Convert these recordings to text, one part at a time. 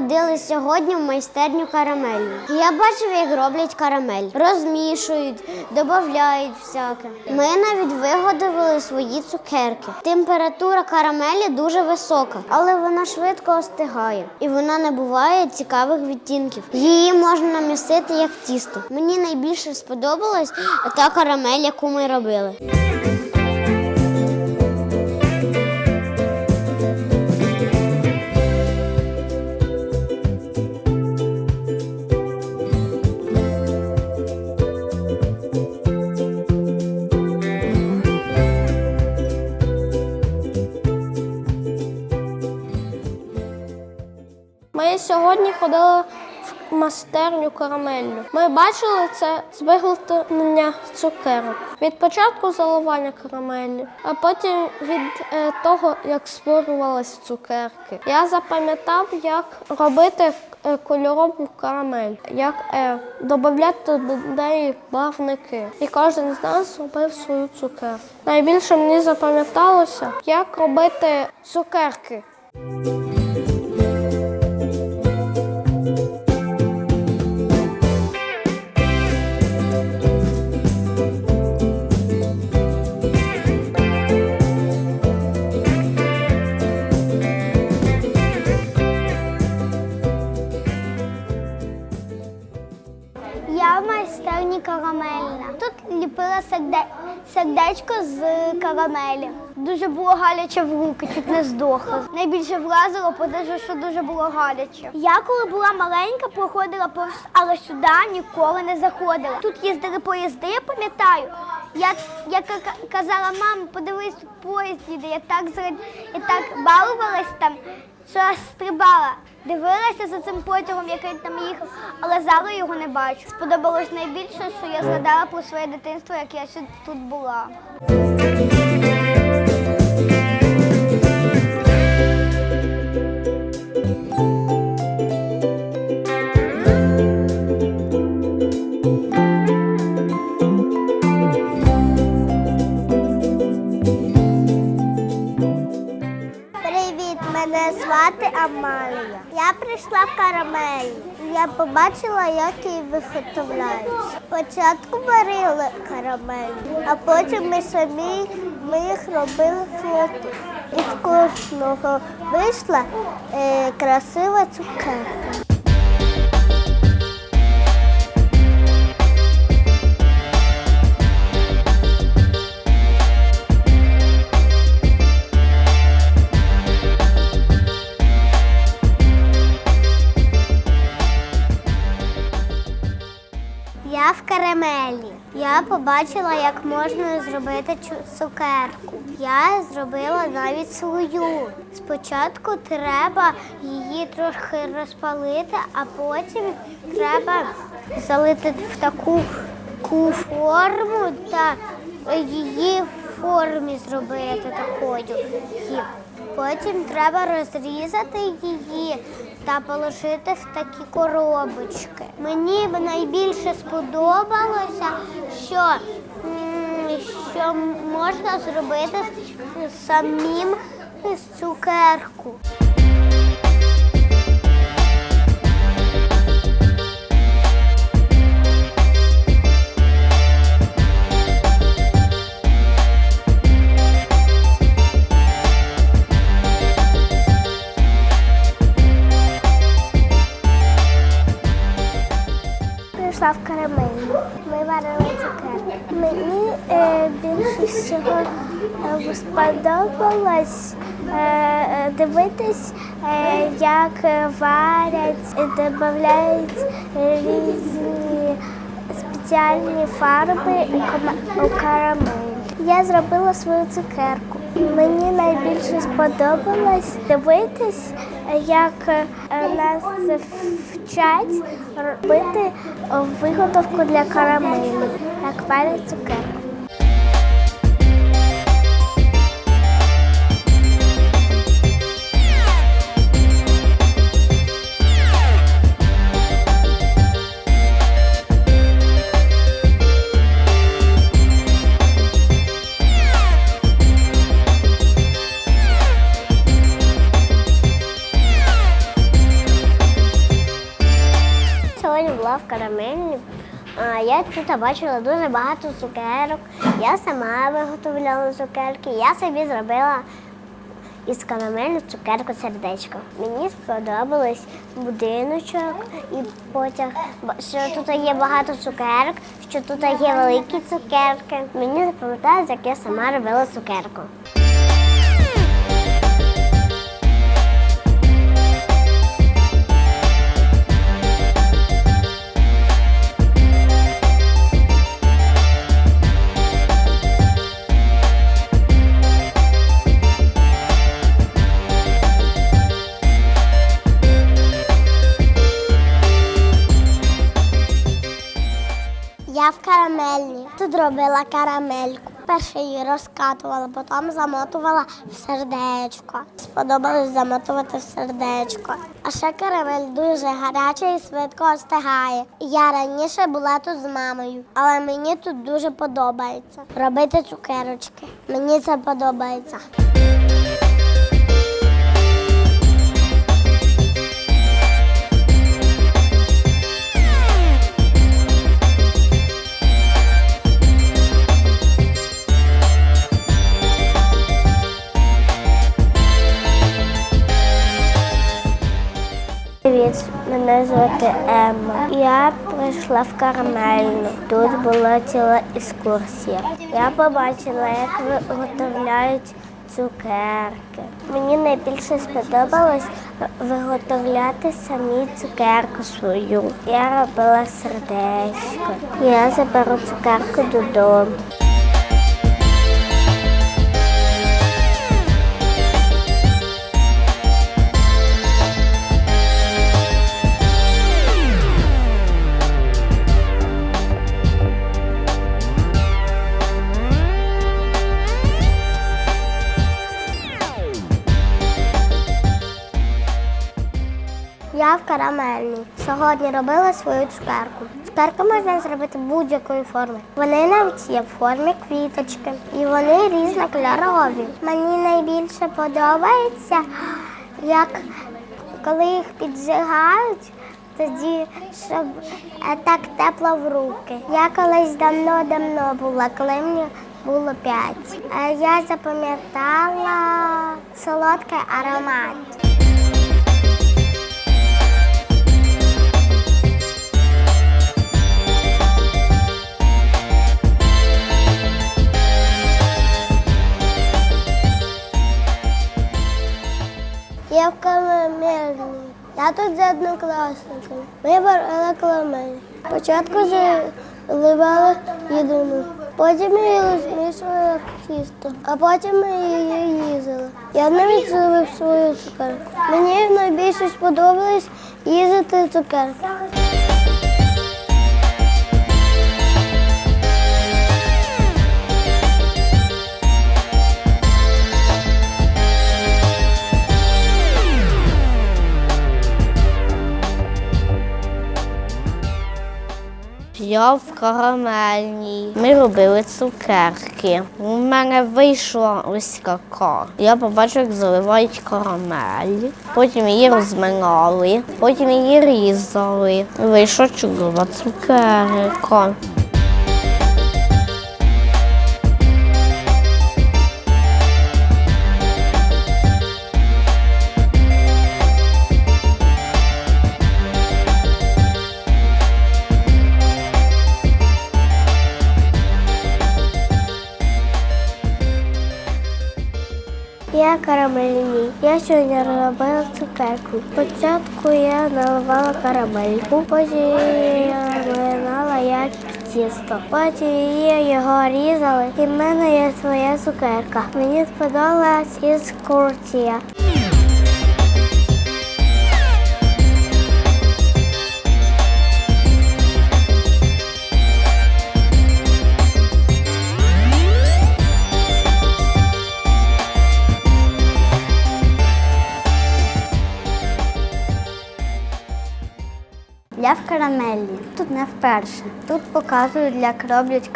ходили сьогодні в майстерню карамелі. Я бачив, як роблять карамель. Розмішують, додають всяке. Ми навіть виготовили свої цукерки. Температура карамелі дуже висока, але вона швидко остигає і вона не буває цікавих відтінків. Її можна намісити як тісто. Мені найбільше сподобалась та карамель, яку ми робили. Сьогодні ходили в майстерню карамеллю. Ми бачили це з виготовлення цукерок. Від початку заливання карамелі, а потім від е, того, як створювались цукерки. Я запам'ятав, як робити е, кольорову карамель, як е, додати до неї барвники. І кожен з нас робив свою цукерку. Найбільше мені запам'яталося, як робити цукерки. Карамелі. Дуже було гаряче в руки, чуть не здохла. Найбільше вразило, тому що дуже було гаряче. Я коли була маленька, проходила повз, але сюди ніколи не заходила. Тут їздили поїзди, я пам'ятаю. Я, я казала, мам, подивись, тут поїзд їде. Я так я так балувалась там, що стрибала. Дивилася за цим потягом, який там їхав, але зараз його не бачу. Сподобалось найбільше, що я згадала про своє дитинство, як я ще тут була. Мене звати Амалія. Я прийшла в карамель. Я побачила, як її виготовляють. Спочатку варили карамель, а потім ми самі ми їх робили фото. І з кожного вийшла е, красива цукерка. Побачила, як можна зробити цукерку. Я зробила навіть свою. Спочатку треба її трохи розпалити, а потім треба залити в таку ку форму та її в формі зробити такою. Потім треба розрізати її та положити в такі коробочки. Мені б найбільше сподобалося, що, що можна зробити самим з цукерку. Всього е, сподобалось е, е, дивитись, як варять, і додають різні спеціальні фарби у карамель. Я зробила свою цукерку. Мені найбільше сподобалось дивитись, як нас вчать робити виготовку для карамелі, як варять цукерку. В карамельні. Я тут бачила дуже багато цукерок. Я сама виготовляла цукерки. Я собі зробила із карамелю цукерку сердечко. Мені сподобалось будиночок і потяг, що тут є багато цукерок, що тут є великі цукерки. Мені запам'яталось, як я сама робила цукерку. В карамельні. Тут робила карамельку. Перше її розкатувала, потім замотувала в сердечко. Сподобалось замотувати в сердечко. А ще карамель дуже гаряча і швидко остигає. Я раніше була тут з мамою, але мені тут дуже подобається. Робити цукерочки. Мені це подобається. Мене звати Емма. Я прийшла в карамельну. Тут була ціла екскурсія. Я побачила, як виготовляють цукерки. Мені найбільше сподобалось виготовляти самі цукерку свою. Я робила сердечко. Я заберу цукерку додому. Я в карамельній. Сьогодні робила свою цукерку. Цукерку можна зробити будь-якої форми. Вони навіть є в формі квіточки. І вони різнокольорові. Мені найбільше подобається, як коли їх піджигають, тоді щоб е, так тепло в руки. Я колись давно-давно була, коли мені було п'ять. Е, Я запам'ятала солодкий аромат. Я в карамельній. Я тут з однокласниками. Ми варили карамель. Спочатку заливали їдину, потім її розмішували тісто, а потім ми її їздили. Я навіть зробив свою цукерку. Мені найбільше сподобалось їздити цукерку. В карамельній. Ми робили цукерки. У мене вийшло ось така. Я побачила, як заливають карамель. Потім її розминали, потім її різали. Вийшла чудова цукерка. Я карамельний. Я сьогодні робила цукерку. Спочатку я наливала карамельку, потім винала як тісто. Потім її його різали, і в мене є своя цукерка. Мені сподобалась із Я в карамелі. Тут не вперше. Тут показують, як роблять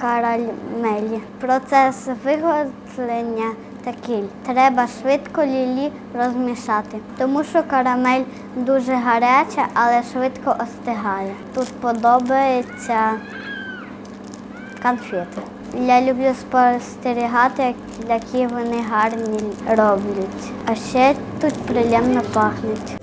карамелі. Процес виготовлення такий. Треба швидко лілі розмішати, тому що карамель дуже гаряча, але швидко остигає. Тут подобаються конфети. Я люблю спостерігати, які вони гарні роблять. А ще тут приємно пахнуть.